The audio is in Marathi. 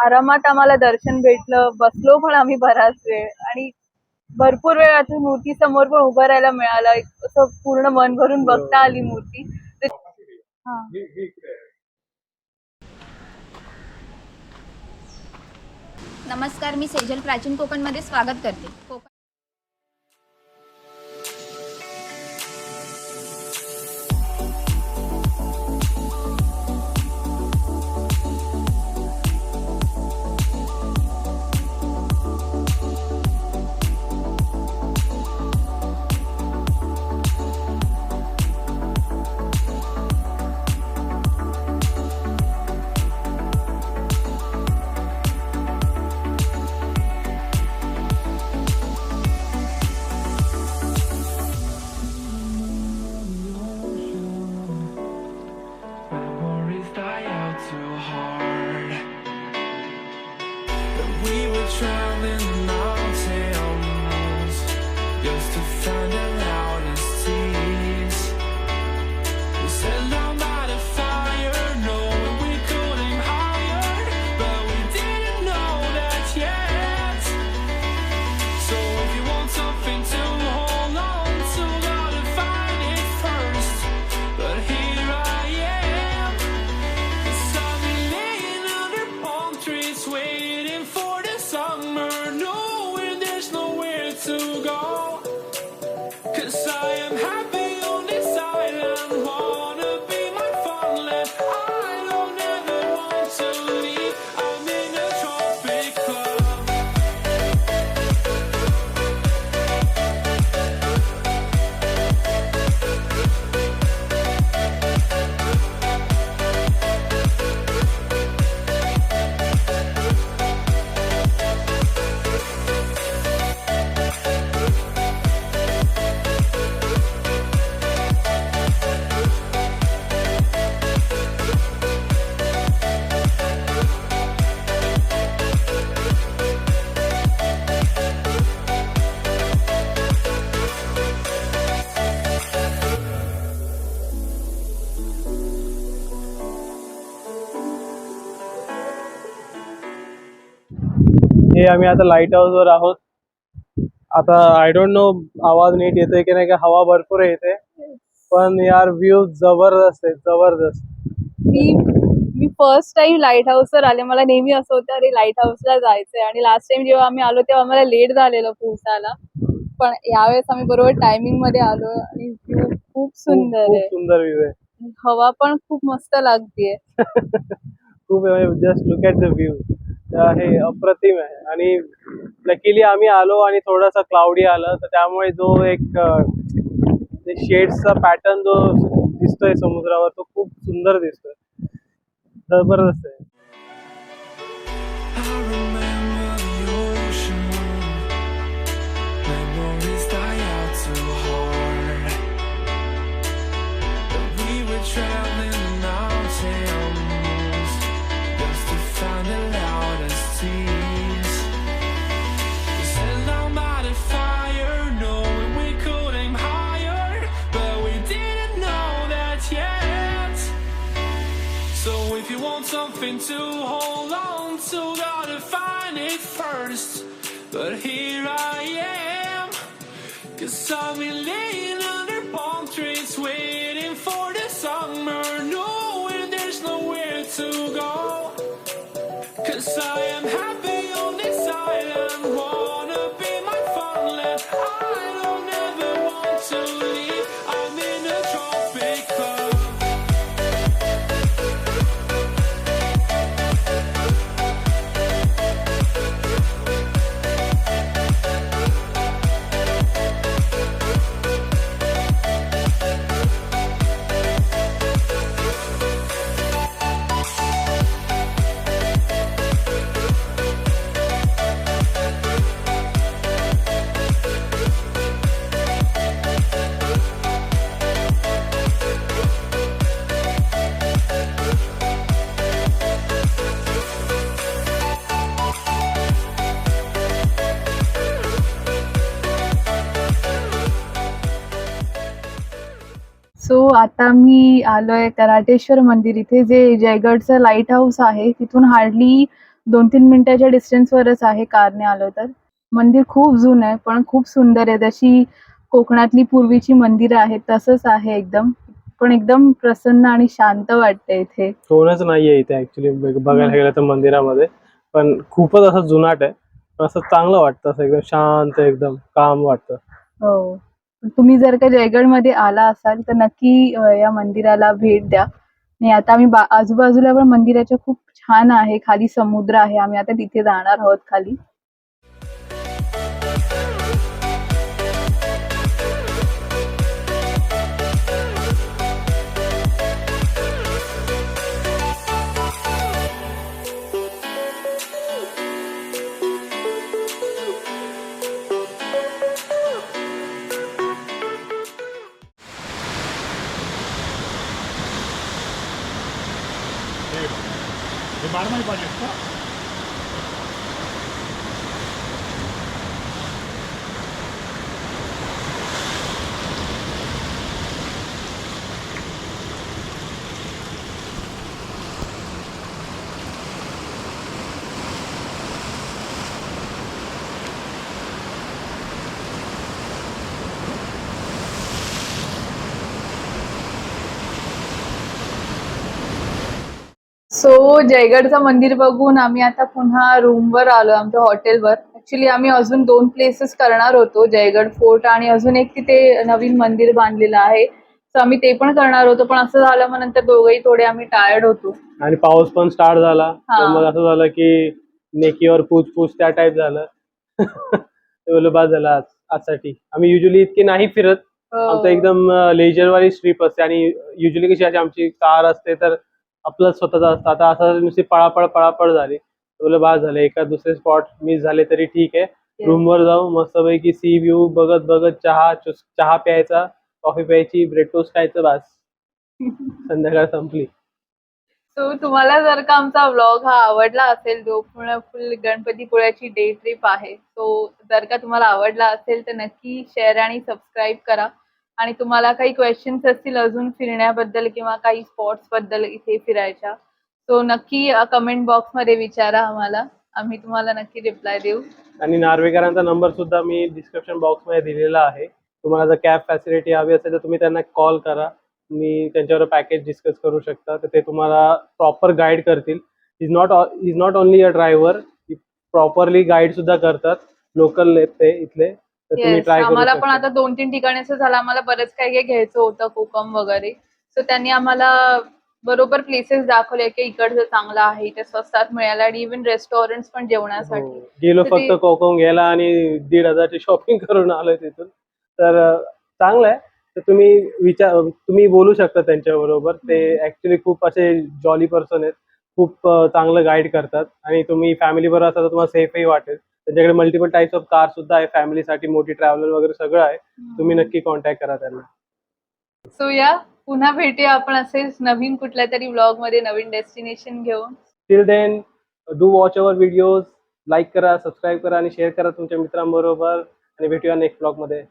आरामात आम्हाला दर्शन भेटलं बसलो पण आम्ही बराच वेळ. आणि भरपूर वेळ आता मूर्ती समोर पण उभं राहायला मिळालं. असं पूर्ण मन भरून बघता आली मूर्ती. हा. नमस्कार मी सेजल प्राचीन कोकणमध्ये स्वागत करते. कोकण हे आम्ही आता लाइट हाऊस वर आहोत. आता आय डोंट नो आवाज नीट येतोय की नाही का हवा भरपूर येते पण यार व्ह्यू जबरदस्त आहे जबरदस्त. मी मी फर्स्ट टाइम लाइट हाऊसवर आले. मला नेहमी असं होतं अरे लाइट हाऊसला जायचंय. आणि लास्ट टाइम जेव्हा आम्ही आलो तेव्हा आम्हाला लेट झालेलं पोहोचायला. पण यावेळेस आम्ही बरोबर टायमिंगमध्ये आलो आणि व्ह्यू खूप खूप सुंदर खूप आहे. सुंदर व्ह्यू आहे. हवा पण खूप मस्त लागतीये. खूप just look at the view हे अप्रतिम आहे. आणि लकीली आम्ही आलो आणि थोडासा क्लाउडी आलं तर त्यामुळे जो एक शेड्सचा पॅटर्न जो दिसतोय समुद्रावर तो खूप सुंदर दिसतोय. जबरदस्त आहे. Something to hold on to, gotta find it first. But here I am, cause I've been laying under palm trees waiting for the summer, knowing there's nowhere to go. Cause I am happy so आता मी आलोय कराटेश्वर मंदिर इथे जे जयगडचं लाइट हाऊस आहे तिथून हार्डली दोन तीन मिनिटाच्या डिस्टन्सवरच आहे कारने आलो तर. मंदिर खूप जुनं आहे पण खूप सुंदर आहे. जशी कोकणातली पूर्वीची मंदिरं आहेत तसंच आहे एकदम. पण एकदम प्रसन्न आणि शांत वाटते इथे. कोणच नाहीये इथे ऍक्च्युली बघायला गेलं तर मंदिरामध्ये. पण खूपच असं जुनाट आहे. असं चांगलं वाटतं असं एकदम. शांत एकदम काम वाटतं. हो. तुम्ही जर का जयगडमध्ये आला असाल तर नक्की या मंदिराला भेट द्या. आणि आता आम्ही आजूबाजूला पण मंदिराच्या खूप छान आहे खाली समुद्र आहे. आम्ही आता तिथे जाणार आहोत खाली. E var mı bacakta? So जयगडचं मंदिर बघून आम्ही आता पुन्हा रूमवर आलो आमच्या हॉटेलवर ऍक्च्युली आम्ही अजून दोन प्लेसेस करणार होतो जयगड फोर्ट आणि अजून एक तिथे नवीन मंदिर बांधलेलं आहे. सो आम्ही ते पण करणार होतो पण असं झालं मग नंतर दोघंही थोडे आम्ही टायर्ड होतो. आणि पाऊस पण स्टार्ट झाला. तर हा. मग असं झालं की नेकीवर पूछ पूछ त्या टाईप झालं. बाद झालं आज आजसाठी. आम्ही युजली इतकी नाही फिरत. आमचं एकदम लेजर वाली ट्रिप असते आणि युजली कशी अशी आमची कार असते तर आपलं स्वतःच असतं. आता असं नुसती पळापळ पळापळ झाली. बोललं बाद झालं. एका दुसरे स्पॉट मिस झाले तरी ठीक आहे. रूमवर जाऊ मस्तपैकी सी व्ह्यू बघत बघत चहा चुस- चहा प्यायचा कॉफी प्यायची ब्रेड टोस्ट खायचं बस. संध्याकाळ संपली. सो तुम्हाला जर का आमचा व्लॉग हा आवडला असेल जो पूर्ण फुल गणपतीपुळ्याची डे ट्रिप आहे सो जर का तुम्हाला आवडला असेल तर नक्की शेअर आणि सबस्क्राईब करा. आणि तुम्हाला काही क्वेश्चन्स असतील अजून फिरण्याबद्दल किंवा काही स्पॉट्सबद्दल इथे फिरायच्या. सो नक्की कमेंट बॉक्समध्ये विचारा आम्हाला. आम्ही तुम्हाला नक्की रिप्लाय देऊ. आणि नार्वेकरांचा नंबर सुद्धा मी डिस्क्रिप्शन बॉक्समध्ये दिलेला आहे. तुम्हाला जर कॅब फॅसिलिटी हवी असेल तर तुम्ही त्यांना कॉल करा. मी त्यांच्यावर पॅकेज डिस्कस करू शकता. तर ते तुम्हाला प्रॉपर गाईड करतील. Is not is not only a driver properly guide सुद्धा करतात. लोकल ते इथले. तर तुम्ही Yes, ट्राय करू आम्हाला पण शकता. आता दोन तीन ठिकाणी असं झालं आम्हाला बरंच काही काही घ्यायचं होतं कोकम वगैरे. सो त्यांनी आम्हाला बरोबर प्लेसेस दाखवले की इकडचं चांगलं आहे इथे स्वस्तात मिळालं आणि इव्हन रेस्टॉरंट पण हो. जेवणासाठी गेलो तर फक्त ते- कोकम घ्यायला आणि दीड हजारची शॉपिंग करून आलोय तिथून. तर अं, चांगलं आहे. तर तुम्ही विचार तुम्ही बोलू शकता त्यांच्या बरोबर. ते ऍक्च्युली खूप असे जॉली पर्सन आहेत. खूप अं, चांगलं गाईड करतात. आणि तुम्ही फॅमिली बरोबर असाल तर तुम्हाला सेफही वाटेल. त्यांच्याकडे मल्टिपल टाइप्स ऑफ कार सुद्धा आहे. फॅमिलीसाठी मोठी ट्रॅव्हलर वगैरे सगळं आहे. तुम्ही नक्की कॉन्टॅक्ट करा त्यांना. सो या पुन्हा भेटूया आपण असेच नवीन कुठल्या तरी व्लॉगमध्ये नवीन डेस्टिनेशन घेऊन. Till then do watch our videos like करा सबस्क्राईब करा आणि शेअर करा तुमच्या मित्रांबरोबर. आणि भेटूया नेक्स्ट ब्लॉगमध्ये